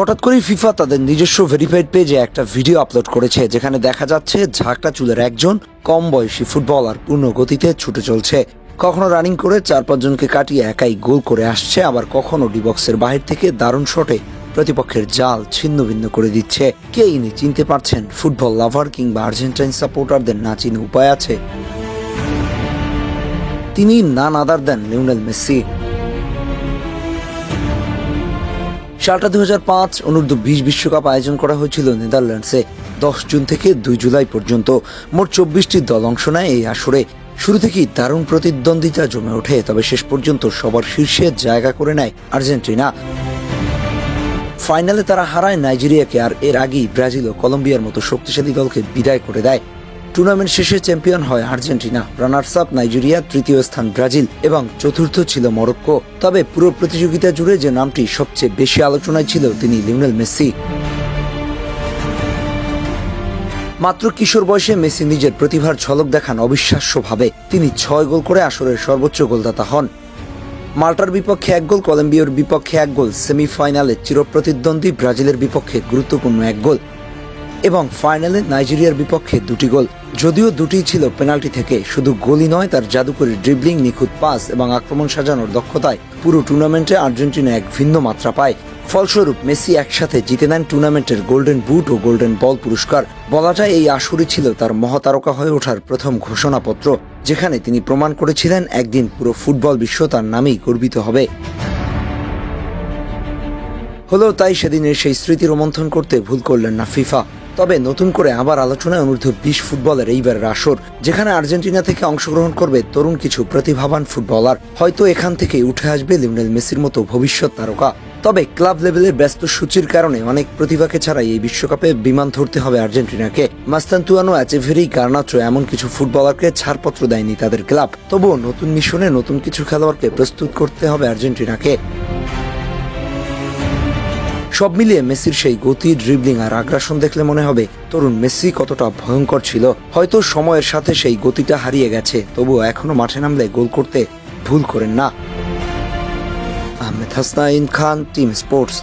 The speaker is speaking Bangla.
হঠাৎ করেই ফিফা তাদের নিজস্ব ভেরিফাইড পেজে একটা ভিডিও আপলোড করেছে, যেখানে দেখা যাচ্ছে ঝাঁকড়া চুলের একজন কম বয়সী ফুটবলার পূর্ণ গতিতে ছুটে চলছে। কখনো রানিং করে চার পাঁচজনকে কাটিয়ে একাই গোল করে আসছে, আবার কখনো ডিবক্সের বাহির থেকে দারুণ শটে প্রতিপক্ষের জাল ছিন্ন ভিন্ন করে দিচ্ছে। কে ইনি চিনতে পারছেন ফুটবল লাভার কিংবা আর্জেন্টাইন সাপোর্টারদের না চিনে উপায় আছে? তিনি নান আদার দেন লিওনেল মেসি। সালটা দু হাজার পাঁচ অনূর্ধ্ব বিশ বিশ্বকাপ আয়োজন করা হয়েছিল নেদারল্যান্ডসে, দশ জুন থেকে দুই জুলাই পর্যন্ত। মোট চব্বিশটি দল অংশ নেয় এই আসরে। শুরু থেকেই দারুণ প্রতিদ্বন্দ্বিতা জমে ওঠে, তবে শেষ পর্যন্ত সবার শীর্ষে জায়গা করে নেয় আর্জেন্টিনা। ফাইনালে তারা হারায় নাইজেরিয়াকে, আর এর আগেই ব্রাজিল ও কলম্বিয়ার মতো শক্তিশালী দলকে বিদায় করে দেয় টুর্নামেন্ট শেষে চ্যাম্পিয়ন হয় আর্জেন্টিনা। রানার্স আপ নাইজেরিয়া তৃতীয় স্থান ব্রাজিল এবং চতুর্থ ছিল মরক্কো। তবে পুরো প্রতিযোগিতা জুড়ে যে নামটি সবচেয়ে বেশি আলোচনায় ছিল তিনি লিওনেল মেসি। মাত্র কিশোর বয়সে মেসি নিজের প্রতিভার ঝলক দেখান অবিশ্বাস্যভাবে। তিনি ছয় গোল করে আসরের সর্বোচ্চ গোলদাতা হন। মাল্টার বিপক্ষে এক গোল, কলম্বিয়ার বিপক্ষে এক গোল, সেমিফাইনালে চিরপ্রতিদ্বন্দ্বী ব্রাজিলের বিপক্ষে গুরুত্বপূর্ণ এক গোল। এবং ফাইনালে নাইজেরিয়ার বিপক্ষে দুটি গোল। যদিও দুটি ছিল পেনাল্টি থেকে, শুধু গোলই নয়, তার জাদুকরী ড্রিবলিং, নিখুঁত পাস এবং আক্রমণ সাজানোর দক্ষতায় পুরো টুর্নামেন্টে আর্জেন্টিনা এক ভিন্ন মাত্রা পায়। ফলস্বরূপ, মেসি একসাথে জিতে নেন টুর্নামেন্টের গোল্ডেন বুট ও গোল্ডেন বল পুরস্কার। বলা যায়, এই আসরই ছিল তার মহাতারকা হয়ে ওঠার প্রথম ঘোষণাপত্র, যেখানে তিনি প্রমাণ করেছিলেন, একদিন পুরো ফুটবল বিশ্ব তার নামেই গর্বিত হবে। হলেও তাই সেদিনের সেই স্মৃতি রোমন্থন করতে ভুল করলেন না ফিফা। তবে নতুন করে আবার আলোচনায় অনূর্ধ্ব বিশ ফুটবলের এইবারের আসর যেখানে আর্জেন্টিনা থেকে অংশগ্রহণ করবে তরুণ কিছু প্রতিভাবান ফুটবলার। হয়তো এখান থেকে উঠে আসবে লিওনেল মেসির মতো ভবিষ্যৎ তারকা। তবে ক্লাব লেভেলের ব্যস্ত সূচির কারণে অনেক প্রতিভাকে ছাড়াই এই বিশ্বকাপে বিমান ধরতে হবে আর্জেন্টিনাকে। মাস্তান্তুয়ানো অ্যাচেভেরি গার্নাচো এমন কিছু ফুটবলারকে ছাড়পত্র দেয়নি তাদের ক্লাব। তবুও নতুন মিশনে নতুন কিছু খেলোয়াড়কে প্রস্তুত করতে হবে আর্জেন্টিনাকে। সব মিলিয়ে মেসির সেই গতি ড্রিবলিং আর আগ্রাসন দেখলে মনে হবে, তরুণ মেসি কতটা ভয়ঙ্কর ছিল। হয়তো সময়ের সাথে সেই গতিটা হারিয়ে গেছে, তবুও এখনও মাঠে নামলে গোল করতে ভুল করেন না। Ahmed Hasnain Khan, team sports.